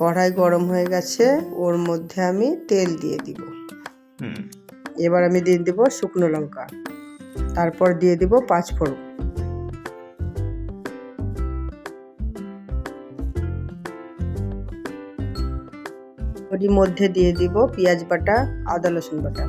কড়াই গরম হয়ে গেছে ওর মধ্যে আমি তেল দিয়ে দিব। এবার আমি দিয়ে দিব শুকনো লঙ্কা তারপর দিয়ে দিব পাঁচ ফোড়ন। ওরই মধ্যে দিয়ে দিব পেঁয়াজ বাটা আদা রসুন বাটা।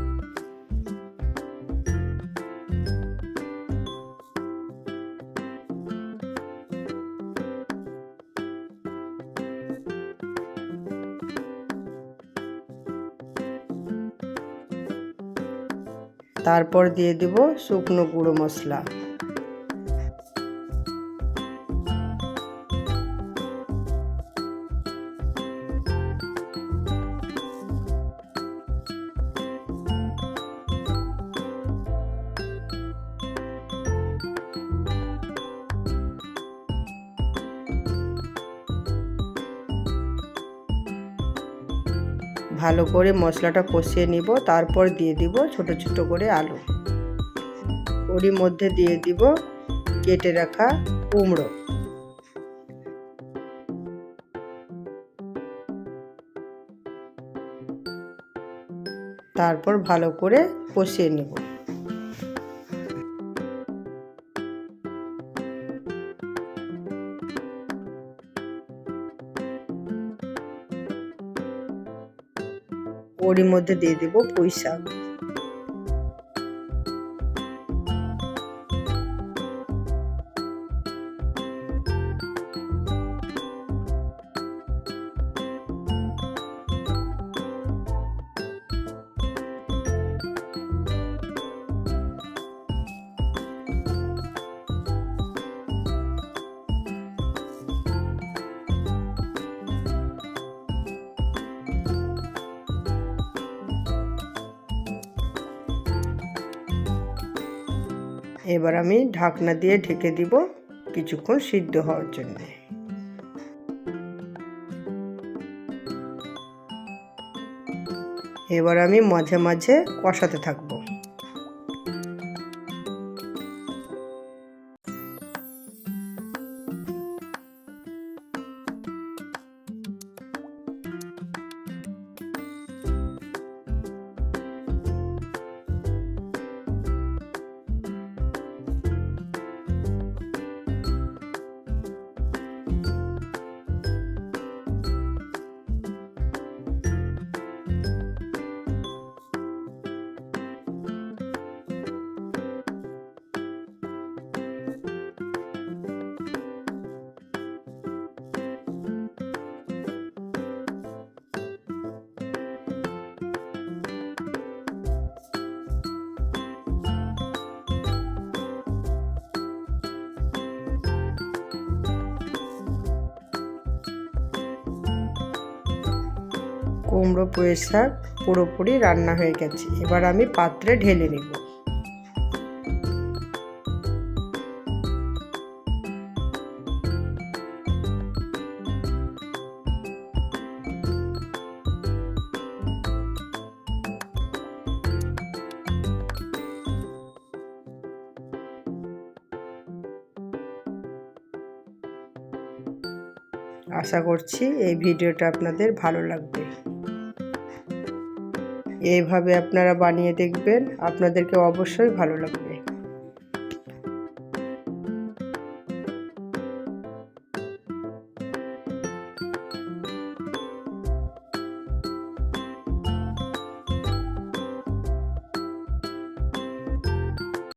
তারপর দিয়ে দেব শুকনো গুঁড়ো মশলা। ভালো করে মশলাটা কষিয়ে নিব, তারপর দিয়ে দিব ছোট ছোট করে আলু। ওরই মধ্যে দিয়ে দিব কেটে রাখা কুমড়ো। তারপর ভালো করে কষিয়ে নেব। ওরই মধ্যে দিয়ে দেবো পুঁই শাক এবার আমি ঢাকনা দিয়ে ঢেকে দিব কিছুক্ষণ সিদ্ধ হওয়ার জন্য। এবার আমি মাঝে মাঝে কষাতে থাকব। কুমড়ো পুঁয়ের শাক পুরোপুরি রান্না হয়ে গেছে। এবার আমি পাত্রে ঢেলে নেব। আশা করছি এই ভিডিওটা আপনাদের ভালো লাগবে। এইভাবে আপনারা বানিয়ে দেখবেন। আপনাদেরকে অবশ্যই ভালো লাগবে।